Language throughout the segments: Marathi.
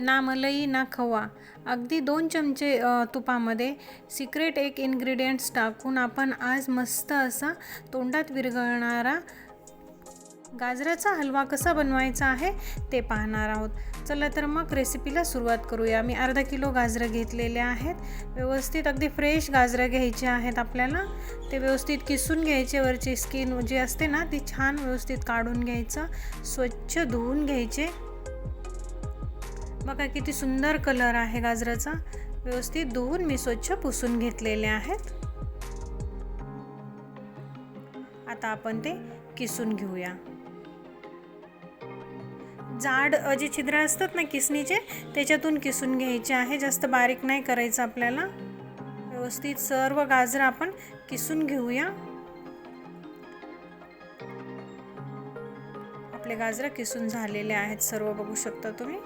ना मलई ना खवा. अगदी दोन चमचे तुपामध्ये सिक्रेट एक इन्ग्रेडियंट्स टाकून आपण आज मस्त असा तोंडात विरघळणारा गाजराचा हलवा कसा बनवायचा आहे ते पाहणार आहोत. चला तर मग रेसिपीला सुरुवात करूया. मी अर्धा किलो गाजरं घेतलेले आहेत. व्यवस्थित अगदी फ्रेश गाजरं घ्यायचे आहेत आपल्याला. ते व्यवस्थित किसून घ्यायचे. वरची स्किन जी असते ना ती छान व्यवस्थित काढून घ्यायचं. स्वच्छ धुवून घ्यायचे. बघा किती सुंदर कलर आहे गाजराचा. व्यवस्थित धुवून मी स्वच्छ पुसून घेतलेले आहेत. आता आपण ते किसून घेऊया. जाड जे छिद्र असतात ना किसणीचे त्याच्यातून किसून घ्यायचे आहे. जास्त बारीक नाही करायचं आपल्याला. व्यवस्थित सर्व गाजर आपण किसून घेऊया. आपले गाजरं किसून झालेले आहेत सर्व बघू शकता तुम्ही.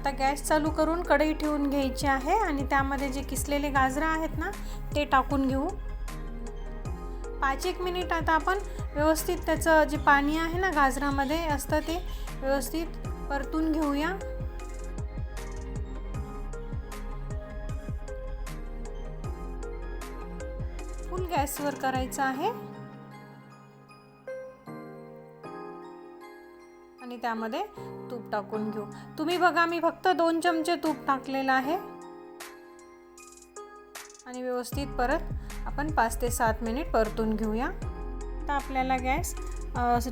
आता गॅस चालू करून कढई ठेवून घ्यायची आहे आणि त्यामध्ये जे किसलेले गाजरं आहेत ना ते टाकून घेऊ. पाच एक मिनिट आता आपण व्यवस्थित त्याचं जे पाणी आहे ना गाजरामध्ये असतं ते व्यवस्थित परतून घेऊया. फुल गॅसवर करायचं आहे. आणि त्यामध्ये तूप टाकून घेऊ. तुम्ही बघा मी फक्त दोन चमचे तूप टाकलेलं आहे. आणि व्यवस्थित परत आपण पाच ते सात मिनिट परतून घेऊया. आता आपल्याला गॅस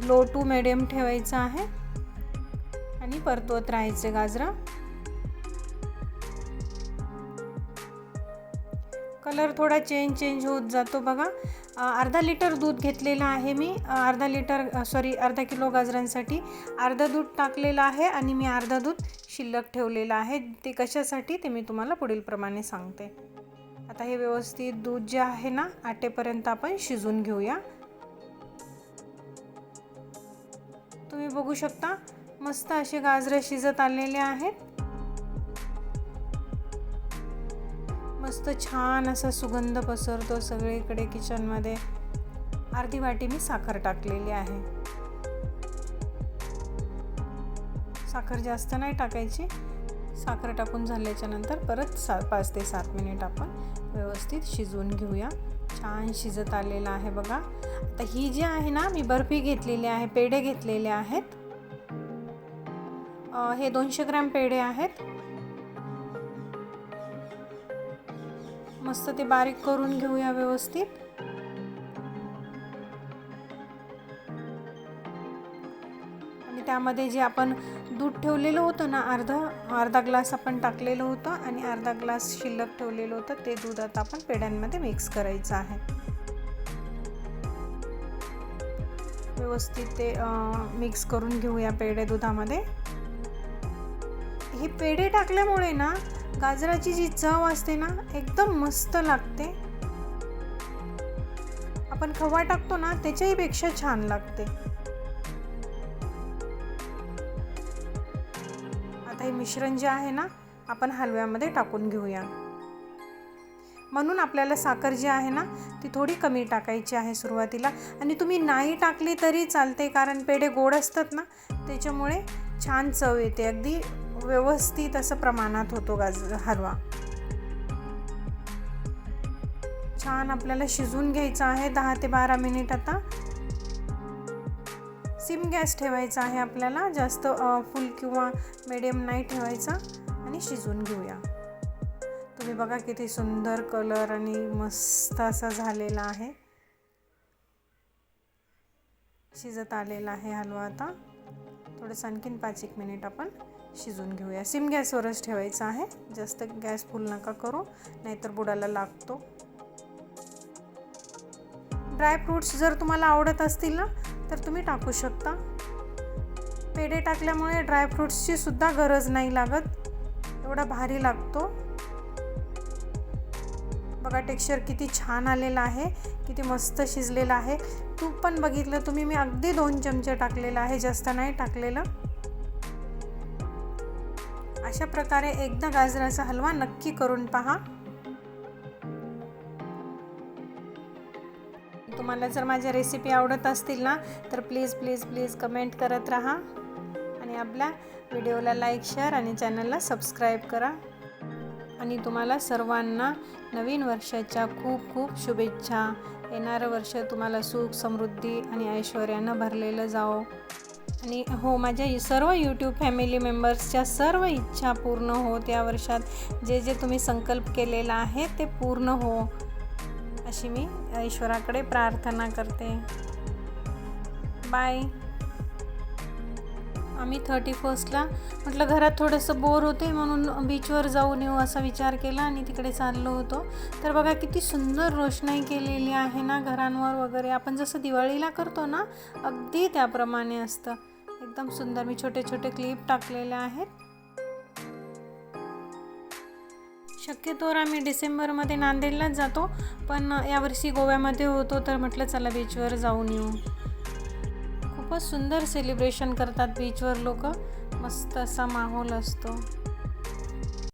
लो टू मिडियम ठेवायचा आहे. आणि परतवत राहायचे गाजरं. कलर थोडा चेंज चेंज होत जातो बघा. अर्धा लिटर दूध घेतलेलं आहे मी. अर्धा लिटर सॉरी अर्धा किलो गाजरांसाठी. अर्धा दूध टाकलेलं आहे आणि मी अर्धा दूध शिल्लक ठेवलेलं आहे. ते कशासाठी ते मी तुम्हाला पुढील प्रमाणे सांगते. आता हे व्यवस्थित दूध जे आहे ना आटेपर्यंत आपण शिजून घेऊया. तुम्ही बघू शकता मस्त असे गाजरं शिजत आलेले आहेत. मस्त छान असा सुगंध पसरतो सगळीकडे किचनमध्ये. अर्धी वाटी मी साखर टाकलेली आहे. साखर जास्त नाही टाकायची. साखर टाकून झाल्याच्यानंतर परत सा पाच ते सात मिनिट आपण व्यवस्थित शिजवून घेऊया. छान शिजत आलेलं आहे बघा. आता ही जी आहे ना मी बर्फी घेतलेली आहे पेढे घेतलेले आहेत. हे दोनशे ग्रॅम पेढे आहेत. मस्त ते बारीक करून घेऊया व्यवस्थित. आणि त्यामध्ये जे आपण दूध ठेवलेलं होतं ना अर्धा अर्धा ग्लास आपण टाकलेलं होतं आणि अर्धा ग्लास शिल्लक ठेवलेलं होतं ते दूध आता आपण पेड्यांमध्ये मिक्स करायचं आहे. व्यवस्थित ते मिक्स करून घेऊया पेढे दुधामध्ये. हे पेढे टाकल्यामुळे ना गाजराची जी चव असते ना एकदम मस्त लागते. आपण खवा टाकतो ना त्याच्याही पेक्षा छान लागते. आता हे मिश्रण जे आहे ना आपण हलव्यामध्ये टाकून घेऊया. म्हणून आपल्याला साखर जी आहे ना ती थोडी कमी टाकायची आहे सुरुवातीला. आणि तुम्ही नाही टाकली तरी चालते कारण पेढे गोड असतात ना त्याच्यामुळे छान चव येते. अगदी व्यवस्थित असं प्रमाणात होतो गाज हलवा छान आपल्याला शिजून घ्यायचा आहे दहा ते बारा मिनिट आता. सिम गॅस ठेवायचा आहे आपल्याला जास्त फुल किंवा मिडियम नाही ठेवायचा आणि शिजून घेऊया. तुम्ही बघा किती सुंदर कलर आणि मस्त असा झालेला आहे. शिजत आलेला आहे हलवा आता. थोडंसं आणखीन पाच एक मिनिट आपण शिजून घेऊया. सिम गॅसवरच ठेवायचं आहे. जास्त गॅस फुल नका करू नाहीतर बुडाला लागतो. ड्रायफ्रूट्स जर तुम्हाला आवडत असतील ना तर तुम्ही टाकू शकता. पेढे टाकल्यामुळे ड्रायफ्रूट्सची सुद्धा गरज नाही लागत. एवढा भारी लागतो. बघा टेक्स्चर किती छान आलेलं आहे किती मस्त शिजलेलं आहे. तूप पण बघितलं तुम्ही मी अगदी दोन चमचे टाकलेलं आहे जास्त नाही टाकलेलं. अशा प्रकारे एकदा गाजराचा हलवा नक्की करून पहा. तुम्हाला जर माझ्या रेसिपी आवडत असतील ना तर प्लीज प्लीज प्लीज कमेंट करत राहा. आणि आपल्या व्हिडिओला लाईक शेअर आणि चॅनलला सबस्क्राईब करा. आणि तुम्हाला सर्वांना नवीन वर्षाच्या खूप खूप शुभेच्छा. येणारं वर्ष तुम्हाला सुख समृद्धी आणि ऐश्वर्यानं भरलेलं जाओ आणि हो माझ्या सर्व यूट्यूब फॅमिली मेंबर्सच्या सर्व इच्छा पूर्ण होत या वर्षात. जे जे तुम्ही संकल्प केलेला आहे ते पूर्ण हो अशी मी ईश्वराकडे प्रार्थना करते. बाय आम्ही थर्टी फर्स्टला म्हटलं घरात थोडंसं बोर होते म्हणून बीचवर जाऊन येऊ असा विचार केला आणि तिकडे चाललो होतो. तर बघा किती सुंदर रोषणाई केलेली आहे ना घरांवर वगैरे. आपण जसं दिवाळीला करतो ना अगदी त्याप्रमाणे असतं. एकदम सुंदर. मी छोटे छोटे क्लिप टाकलेले आहेत. शक्यतोवर आम्ही डिसेंबरमध्ये नांदेडलाच जातो पण यावर्षी गोव्यामध्ये होतो तर म्हटलं चला बीचवर जाऊन येऊ. खूपच सुंदर सेलिब्रेशन करतात बीचवर लोक. मस्त असा माहोल असतो.